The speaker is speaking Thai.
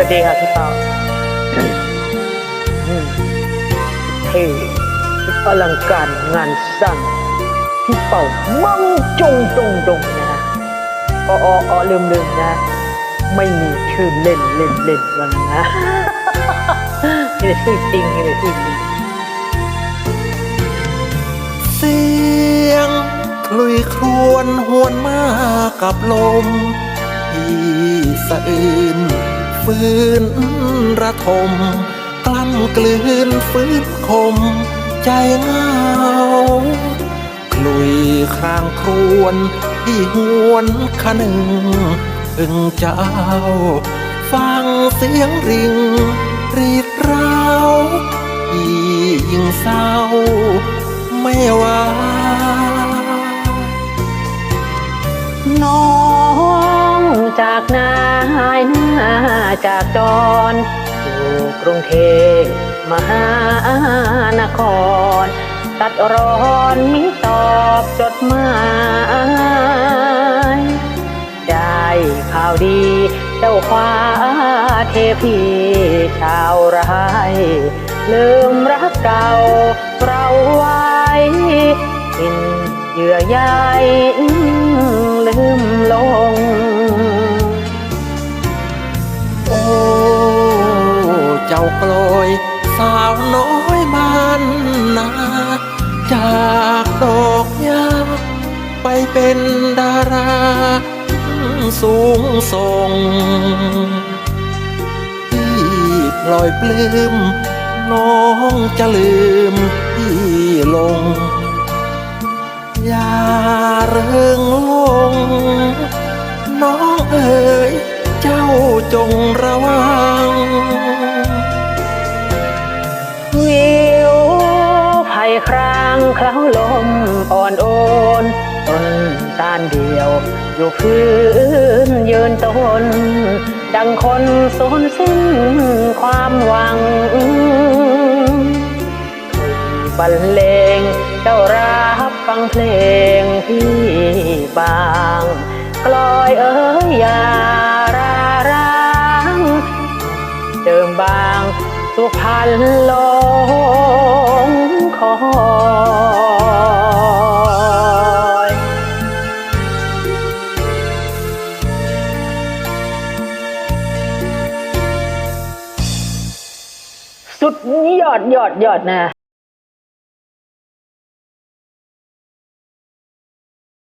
ัสดีค่ะพี่ปอืมเท่อลังการงานสร้างพี่เป่ามั่งจงจงจงนะอ๋ออ๋อลืมลืมนะ ไม่มีชื่อเล่นเล่นเล่นแล้วนะนี่เลยชื่อจริงนี่เลยชื่อจริงเสียงคลุยครวนหวนมากับลมที่สะอื้น ฟื้นระทม กล้ำกลืนฟื้นคม ใจเงาคลุยครางครวนที่หวนคะนึงถึงเจ้า ฟังเสียงริง รีดร้าวที่ยิ่งเศร้า จากจรสู่กรุงเทพมหานคร ตัดร้อนมิตอบจดหมายได้ข่าวดีเจ้าคว้าเทพีชาวไรลืมรักเก่าเราไว้กินเยื่อใยลืมลง เจ้ากลยสาวน้อยบ้านนา จากดอกยาไปเป็นดาราสูงส่งที่ปล่อยปลื้มน้องจะลืมพี่ลง อย่าเริงลง น้องเอ๋ยเจ้าจงระวัง ล้าลมอ่อนโอนต้นตานเดียว อยู่พื้นยืนต้น ดังคนสูญสิ้นความหวังบรรเลงเจ้ารับฟังเพลงพี่บางกลอยเอ๋ยอย่าราร้างเดิมบาง สุพรรณหลงคอยสุดยอดยอดยอดนะ